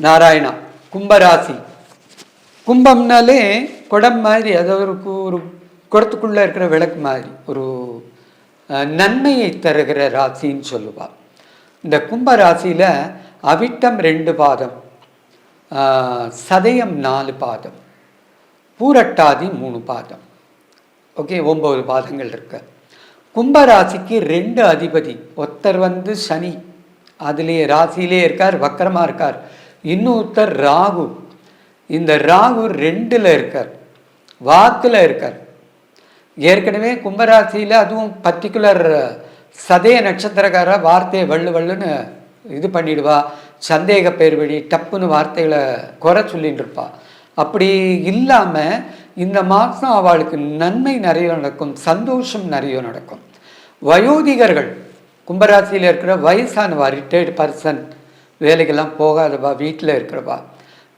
நாராயணா கும்பராசி. கும்பம்னாலே குடம் மாதிரி அது ஒரு கு- ஒரு குடத்துக்குள்ளே இருக்கிற விளக்கு மாதிரி ஒரு நன்மையை தருகிற ராசின்னு சொல்லுவாள் இந்த கும்ப ராசியில் அவிட்டம் ரெண்டு பாதம் சதயம் நாலு பாதம் பூரட்டாதி மூணு பாதம். ஓகே ஒம்பது பாதங்கள் இருக்கு. கும்பராசிக்கு ரெண்டு அதிபதி ஒருத்தர் வந்து சனி அதுலேயே ராசியிலே இருக்கார் வக்கரமாக இருக்கார். இன்னொருத்தர் ராகு. இந்த ராகு ரெண்டில் இருக்கார். வாக்கில் இருக்கார். ஏற்கனவே கும்பராசியில் அதுவும் பர்டிகுலர் சதய நட்சத்திரக்கார வார்த்தையை வள்ளு வள்ளுன்னு இது பண்ணிடுவா. சந்தேக பேர் வழி டப்புன்னு வார்த்தைகளை குறை சொல்லிட்டு இருப்பா. அப்படி இல்லாமல் இந்த மாதம் அவளுக்கு நன்மை நிறைய நடக்கும் சந்தோஷம் நிறைய நடக்கும். வயோதிகர்கள் கும்பராசியில் இருக்கிற வயசானவா ரிட்டையர்டு பர்சன் வேலைக்கெல்லாம் போகாதவா வீட்டில் இருக்கிறவா?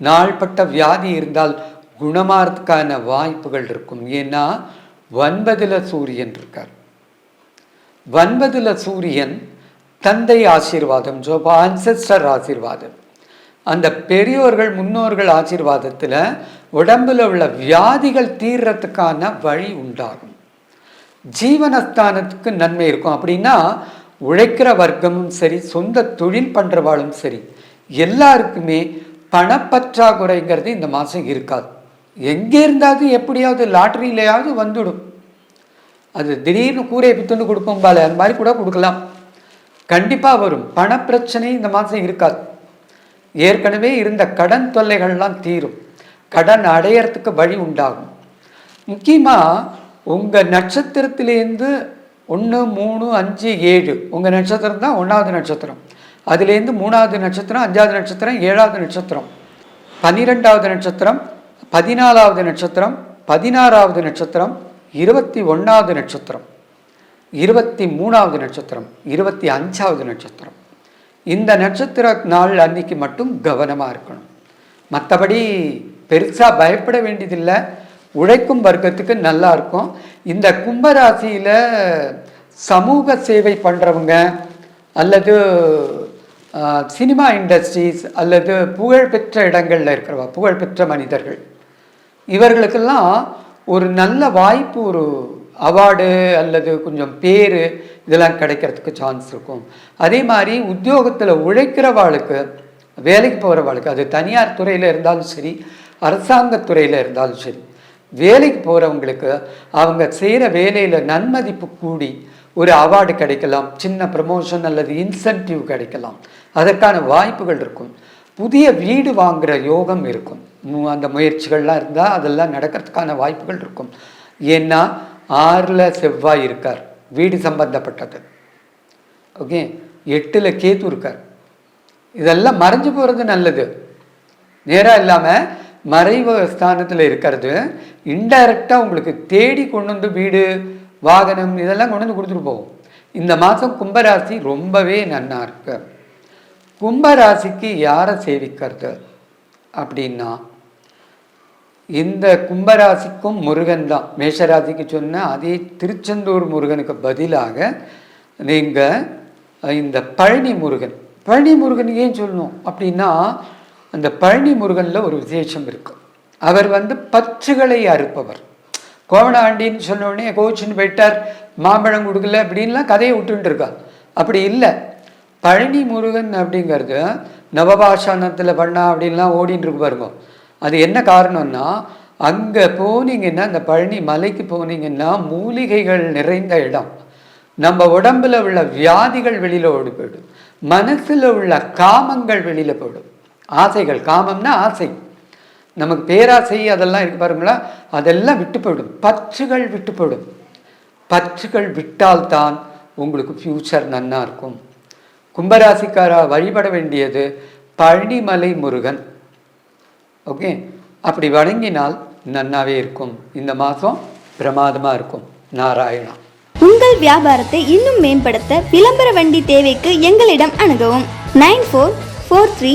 நாள்பட்ட வியாதி இருந்தால் குணமாறதுக்கான வாய்ப்புகள் இருக்கும். ஏன்னா ஒன்பதுல சூரியன் இருக்கார். ஒன்பதுல சூரியன் தந்தை ஆசீர்வாதம் ஸோ ஆன்செஸ்டர் ஆசீர்வாதம். அந்த பெரியோர்கள் முன்னோர்கள் ஆசீர்வாதத்தில் உடம்புல உள்ள வியாதிகள் தீர்றதுக்கான வழி உண்டாகும். ஜீவனஸ்தானத்துக்கு நன்மை இருக்கும். அப்படின்னா உழைக்கிற வர்க்கமும் சரி சொந்த தொழில் பண்ணுறவாளும் சரி எல்லாருக்குமே பணப்பற்றாக்குறைங்கிறது இந்த மாதம் இருக்காது. எங்கே இருந்தாவது எப்படியாவது லாட்ரியிலையாவது வந்துடும். அது திடீர்னு கூரையை பித்துன்னு கொடுப்போம் பால அந்த மாதிரி கூட கொடுக்கலாம். கண்டிப்பாக வரும். பணப்பிரச்சனை இந்த மாதம் இருக்காது. ஏற்கனவே இருந்த கடன் தொல்லைகள்லாம் தீரும். கடன் அடையறதுக்கு வழி உண்டாகும். முக்கியமாக உங்கள் நட்சத்திரத்திலேருந்து ஒன்று மூணு அஞ்சு ஏழு. உங்கள் நட்சத்திரம் தான் ஒன்றாவது நட்சத்திரம். அதுலேருந்து மூணாவது நட்சத்திரம் அஞ்சாவது நட்சத்திரம் ஏழாவது நட்சத்திரம். பன்னிரெண்டாவது நட்சத்திரம் பதினாலாவது நட்சத்திரம் பதினாறாவது நட்சத்திரம் இருபத்தி ஒன்றாவது நட்சத்திரம். இருபத்தி மூணாவது நட்சத்திரம் இருபத்தி அஞ்சாவது நட்சத்திரம். இந்த நட்சத்திர நாள் அன்னைக்கு மட்டும் கவனமாக இருக்கணும். மற்றபடி பெருசாக பயப்பட வேண்டியதில்லை. உழைக்கும் வர்க்கத்துக்கு நல்லா இருக்கும். இந்த கும்பராசியில் சமூக சேவை பண்ணுறவங்க அல்லது சினிமா இண்டஸ்ட்ரீஸ் அல்லது புகழ்பெற்ற இடங்களில் இருக்கிறவா புகழ்பெற்ற மனிதர்கள் இவர்களுக்கெல்லாம் ஒரு நல்ல வாய்ப்பு ஒரு அவார்டு அல்லது கொஞ்சம் பேர் இதெல்லாம் கிடைக்கிறதுக்கு சான்ஸ் இருக்கும். அதே மாதிரி உத்தியோகத்தில் உழைக்கிறவாளுக்கு வேலைக்கு போகிறவாளுக்கு அது தனியார் துறையில் இருந்தாலும் சரி அரசாங்கத் துறையில் இருந்தாலும் சரி வேலைக்கு போகிறவங்களுக்கு அவங்க செய்கிற வேலையில் நன்மதிப்பு கூடி ஒரு அவார்டு கிடைக்கலாம் சின்ன ப்ரமோஷன் அல்லது இன்சென்டிவ் கிடைக்கலாம். அதற்கான வாய்ப்புகள் இருக்கும். புதிய வீடு வாங்குகிற யோகம் இருக்கும். மு- அந்த முயற்சிகள்லாம் இருந்தால் அதெல்லாம் நடக்கிறதுக்கான வாய்ப்புகள் இருக்கும். ஏன்னா ஆறில் செவ்வாய் இருக்கார். வீடு சம்பந்தப்பட்டது. ஓகே? எட்டில் கேத்து இருக்கார். இதெல்லாம் மறைஞ்சு போகிறது நல்லது. நேராக இல்லாமல் மறைவு ஸ்தானத்தில் இருக்கிறது. இன்டைரக்டாக உங்களுக்கு தேடி கொண்டு வந்து வீடு வாகனம் இதெல்லாம் கொண்டு வந்து கொடுத்துட்டு போகும். இந்த மாதம் கும்பராசி ரொம்பவே நன்னா இருக்கு. கும்பராசிக்கு யாரை சேவிக்கிறது? அப்படின்னா இந்த கும்பராசிக்கும் முருகன் தான். மேஷராசிக்கு சொன்ன அதே திருச்செந்தூர் முருகனுக்கு பதிலாக நீங்கள் இந்த பழனி முருகன். பழனி முருகன் ஏன் சொல்லணும்? அப்படின்னா அந்த பழனி முருகனில் ஒரு விசேஷம் இருக்கு. அவர் வந்து பச்சுகளை அறுப்பவர். கோவணாண்டின்னு சொன்னோடனே கோச்சின்னு போயிட்டார். மாம்பழம் கொடுக்கல அப்படின்லாம் கதையை விட்டுட்டு இருக்கா. அப்படி இல்லை. பழனி முருகன் அப்படிங்கிறது நவபாஷானத்தில் பண்ணா அப்படின்லாம் ஓடின்னு இருக்கு பாருங்க. அது என்ன காரணம்னா அங்கே போனீங்கன்னா அந்த பழனி மலைக்கு போனீங்கன்னா மூலிகைகள் நிறைந்த இடம். நம்ம உடம்புல உள்ள வியாதிகள் வெளியில் ஓடி போயிடும். மனசில் உள்ள காமங்கள் வெளியில் போயிடும். ஆசைகள் காமம்னா ஆசை. நமக்கு பேராசை அதெல்லாம் இருக்கு பாருங்களா அதெல்லாம் விட்டு போயிடும். பற்றுகள் விட்டு போயிடும். பற்றுகள் விட்டால்தான் உங்களுக்கு ஃப்யூச்சர் நன்னா இருக்கும். கும்பராசிக்காரா வழிபட வேண்டியது பழனிமலை முருகன். ஓகே அப்படி வணங்கினால் நன்னாவே இருக்கும். இந்த மாதம் பிரமாதமாக இருக்கும். நாராயணா. உங்கள் வியாபாரத்தை இன்னும் மேம்படுத்த விளம்பர வண்டி தேவைக்கு எங்களிடம் அணுகவும். Nine four four three